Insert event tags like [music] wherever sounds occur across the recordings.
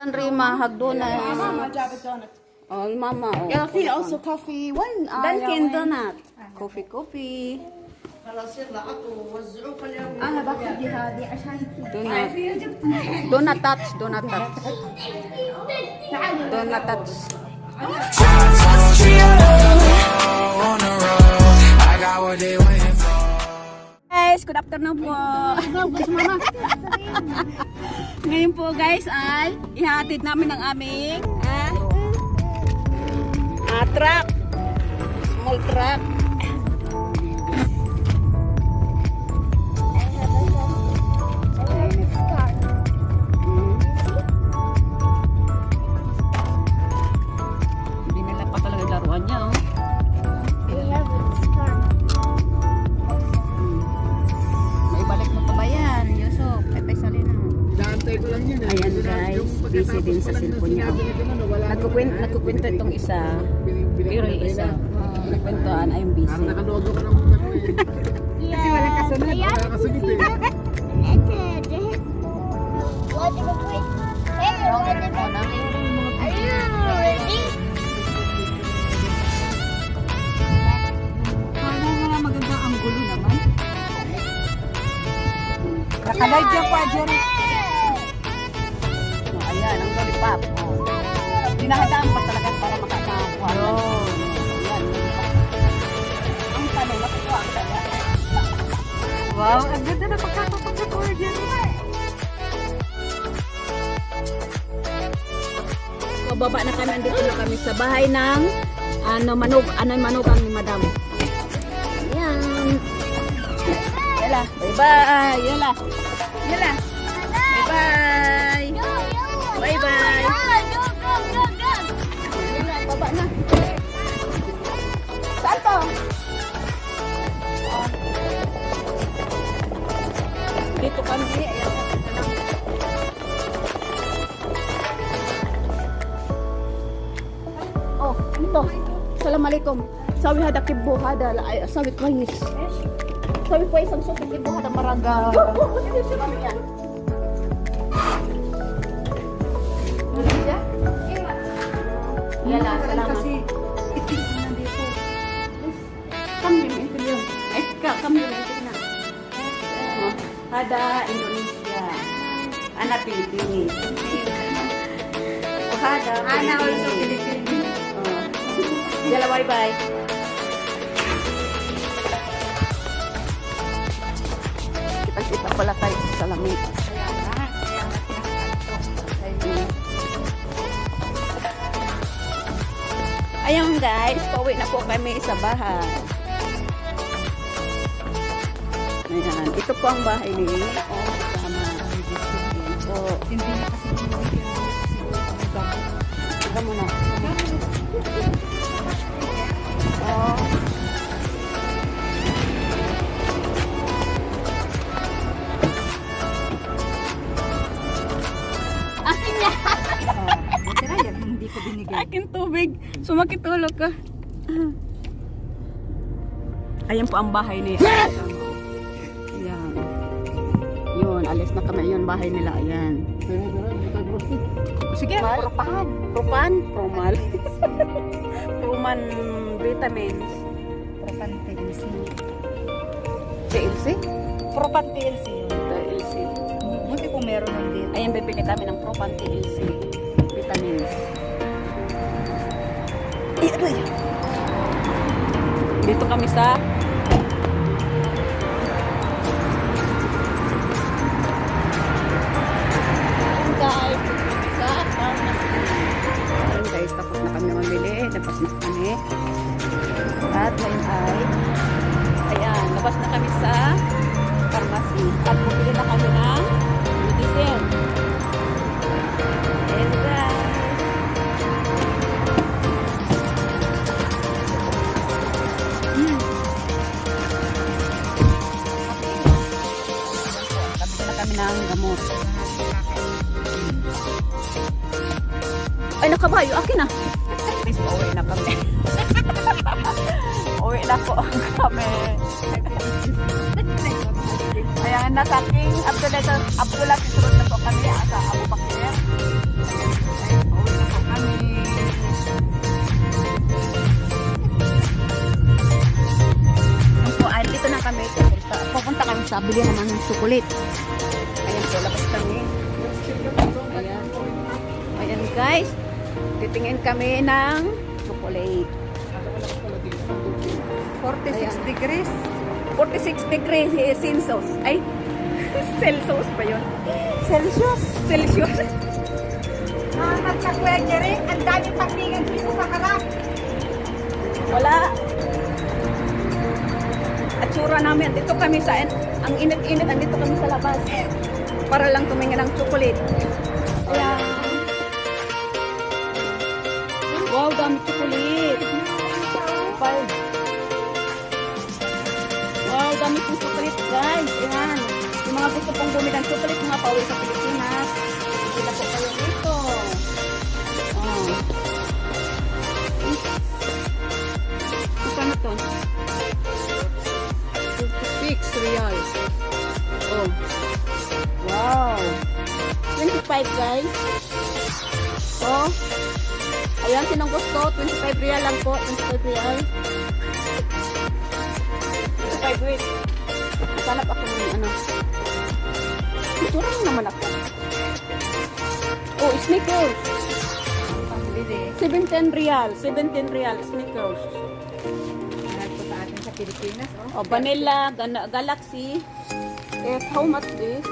Rima, hagdonas. Mama, Java donut. Oh, mama. Oh. Yeah, I think also coffee. One. uh, Dunkin' yeah, Donut. Coffee, coffee. أنا باخذ هذه عشان Donut. Donut touch, donut touch. Donut touch. on the road. I got what they waiting for. Guys, good afternoon po. Ngayon po guys ay ihatid namin ang aming ah, ah, truck. Small truck. Isa, pero yung isa, ay Parang busy. nakalogo ka ano eh. [laughs] Kasi walang kasunod. Wala kasunod eh. Magandang anggulo naman? Nakalive dyan pa, Jerry. Oh, ayan, ang lollipop. Oh. Dinahadaan pa talaga para Wow, ang ganda na pagkakapag-record yan. So, baba na kami, andito na kami sa bahay ng ano, manog, ano manugang ni Madam. Ayan. Yala, bye-bye. Yala. Yala. Bye-bye. Bye-bye. Yala, baba na. Saan to? Assalamualaikum. Sawi hada kibo hada la- ay sawi kwais. Sawi kwais ang suki kibo hada maraga. Yala, salamat. Kasi, nandito. Kami yung interview. Ay, ka, kami interview na. Hada Indonesia. Ana Pilipinas. Oh, Hada Ana also Pilipinas. Yala, bye-bye. Kita-kita pala tayo sa salamin. Ayun guys, pauwi na po kami sa bahay. Ayan, ito po ang bahay ni Oh. Ayan po. Hindi kasi gamot. Tignan mo na. Oh. Akin niya. Buti na yan, hindi ko binigay. Akin tubig. Sumakit ulo ka. Ayan po ang bahay ni Ayan. Yun, alis na kami. Yun, bahay nila. Ayan. Sige, propan. Propan? Promal. [laughs] Proman vitamins. Propan TLC. TLC? Propan TLC yun. TLC. Buti kung meron nandito. Ayan, bibili kami ng Propan TLC. Vitamins. Ay, aray! Dito kami sa ng gamot. Ay, nakabayo. Akin na. At least, uwi na kami. [laughs] uwi na po kami. [laughs] Ayan, nasa King Abdullah, Abdullah Road na po kami sa Abu Bakir. Ayan, uwi na po kami. Ayan ay, dito na kami. Pupunta kami sa bili naman ng sukulit. Ayan. Ayan guys, titingin kami ng chocolate. 46 degrees. 46 degrees eh, Celsius. Ay, [laughs] Celsius ba yun? Celsius. Celsius. Hangat ka, Kuya Jerry. Ang daming pagtingan dito sa harap. Wala. At tsura namin, dito kami sa, ang init-init, andito kami sa labas. Para lang tumingin ng chocolate. Ayan. Wow, dami chocolate. Wow, dami pong chocolate, guys. Ayan. Yung mga gusto pong bumili ng chocolate, mga pauwi sa Pilipinas. Kita po kayo dito. Oh. Magkano to? 56 reals. Oh. Wow. 25 guys. Oh. Ayan, sinong gusto? 25 real lang po. 25 real. 25 wait. Hanap ako ng ano. Ito lang naman ako. Oh, sneakers. Pambili. 17 real. 17 real. Sneakers. Sa atin sa Pilipinas. Oh. Oh, vanilla, Galaxy. Is how much this?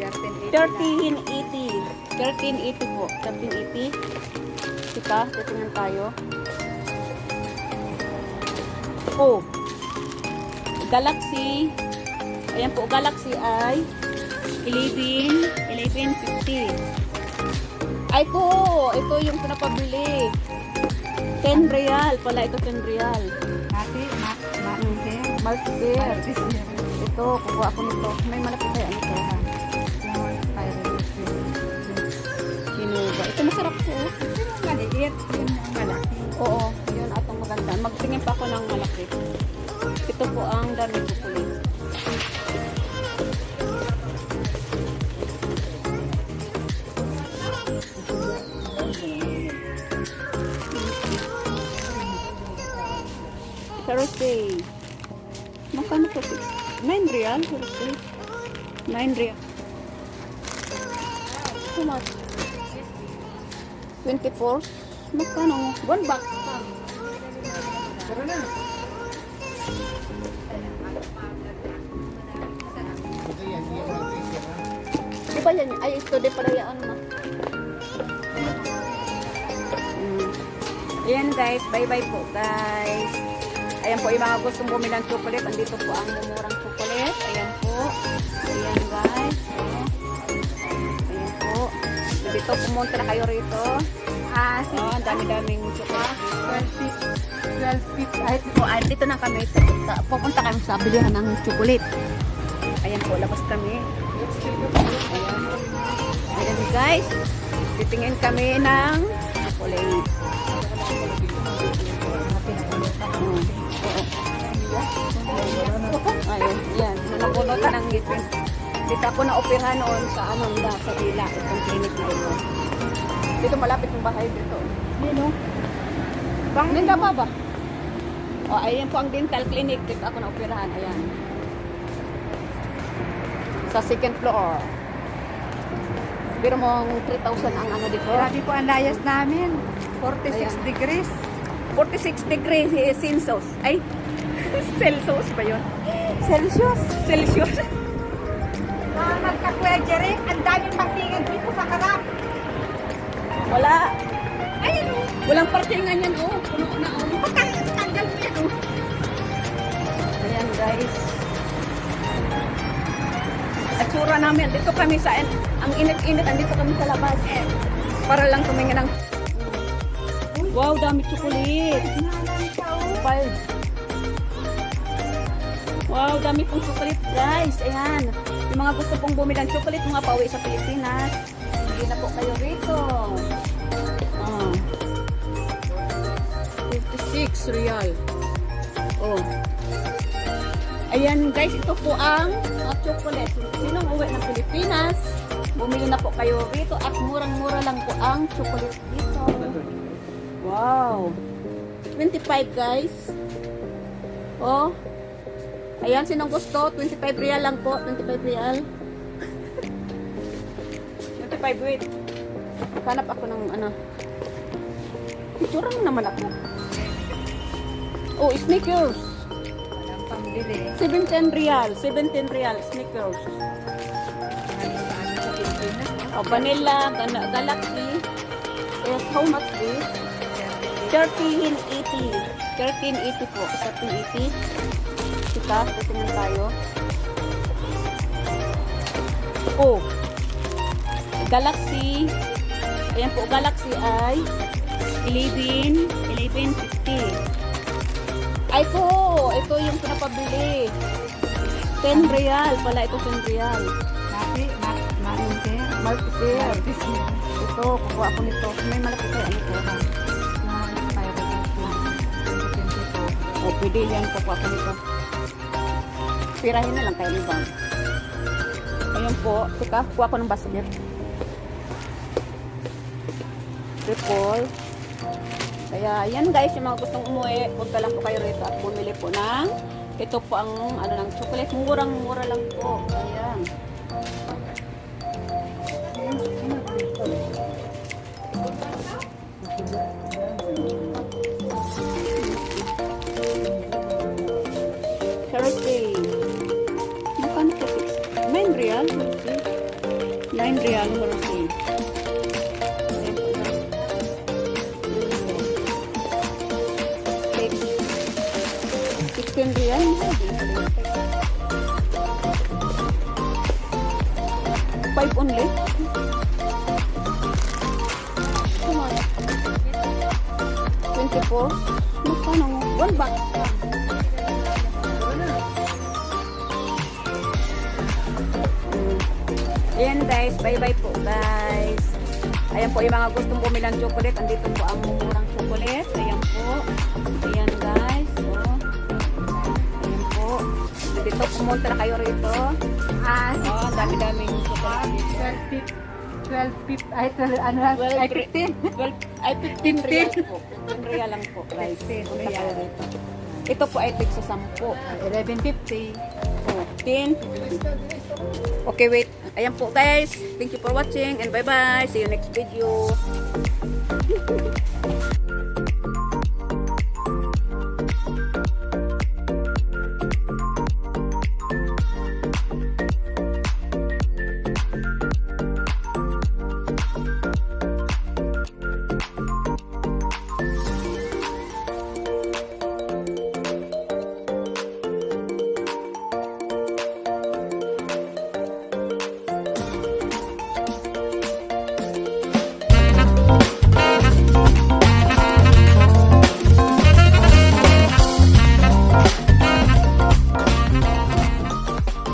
1380 1380. 1380 po. 1380. Kita, titingnan tayo. Oh. Galaxy. Ayan po, Galaxy ay 11, 1150. Ay, ito. Ito yung pinapabili. 10 real. Pala ito 10 real. Maltipir. Ito, kukuha ako nito. May malaki kaya nito. ha? Sinuba. Ito masarap po. Maliit. Yun ang malaki. Oo, yun atong maganda. Magtingin pa ako ng malaki. Ito po ang dami chocolate. Thursday. Magkano po? 9 real? Thursday. 9 real. How much? 24? Magkano? One box. Tara na. Di ba yan? Ay, ito di pala yan. Mm. Ayan guys, bye-bye po guys. Ayan po yung mga gustong bumili ng chocolate. Andito po ang mumurang chocolate. Ayan po. Ayan guys. Ayan po. Dito pumunta na kayo rito. Ah, si Oh, dami-daming chocolate. 12 Ay, po, ay, dito na kami. Pupunta, pupunta kami sa bilihan ng chocolate. Ayan po, labas kami. Ayan. Ayan guys. Titingin kami ng chocolate. Hmm. Oo. Ayun, yan. Nabunutan ng ngipin. Dito ako na-operahan noon sa anong da, sa Dila. Itong clinic na ito. Dito malapit yung bahay dito. Yun o. Bang Linda pa ba? O, ayan po ang dental clinic. Dito ako na-operahan. Ayan. Sa second floor. Pero mong 3,000 ang ano dito. Grabe po ang layas namin. 46 Ayan. degrees. 46 degrees eh, Celsius. Ay, Celsius ba yun? Celsius. Celsius. Ka, Kuya Jerry. Ang daming pagtingan dito sa harap. Wala. Ayun, oh. walang parkingan yan, oh. Puno na, oh. Tanggal mo yan. oh. Ayan, guys. At tsura namin, dito kami sa, ang init-init, andito kami sa labas. Para lang tumingin ng, wow, dami chocolate. Five. Wow, dami pong chocolate, guys. Ayan. Yung mga gusto pong bumili ng chocolate, mga pauwi sa Pilipinas. Hindi na po kayo rito. Oh. 56 real. Oh. Ayan guys, ito po ang uh, chocolate. Sinong uwi ng Pilipinas, bumili na po kayo rito at murang-mura lang po ang chocolate dito. Wow. 25 guys. Oh. Ayan, sinong gusto? 25 real lang po. 25 real. 25 wait. Hanap ako ng ano. Picture mo naman ako. Oh, sneakers. Walang pambili. 17 real. 17 real. Sneakers. Oh, vanilla, Gal- Galaxy. Is how much this? 1380. 1380 po. 1380. Kita, titingnan tayo. Oh. Galaxy. Ayan po, Galaxy ay 11, 1150. Ay ito, ito yung pinapabili. 10 real pala, ito 10 real. Mati, mat, matin, Multi-fair. Ito, kukuha ako nito. May malaki kayo. Ano ito? O, pwede yan. Kukuha ko nito. Pirahin na lang kayo ni Bang. Ayun po. Teka, kuha ko ng basket. Triple. Kaya, yan guys, yung mga gustong umuwi, punta lang po kayo rito at bumili po ng ito po ang ano ng chocolate. Murang-mura lang po. Ayan. 16 real? Five only? Come on. 24? Magkano? One baht. Ayan guys, bye-bye po guys. Ayan po yung mga gustong bumili ng chocolate. Andito po ang murang chocolate. Ayan po. Dito pumunta na kayo rito. Ah, Oh, ang dami-daming chocolate dito. 12 pip, 12 pip, ay 12, ano lang, ay pre- 15. 12, ay 15 real po. 15 real lang po guys. 15 Punta kayo real. rito. Ito po ay tig sa 10. 11.50. Oh, 10. Okay, wait. Ayan po guys. Thank you for watching and bye-bye. See you next video.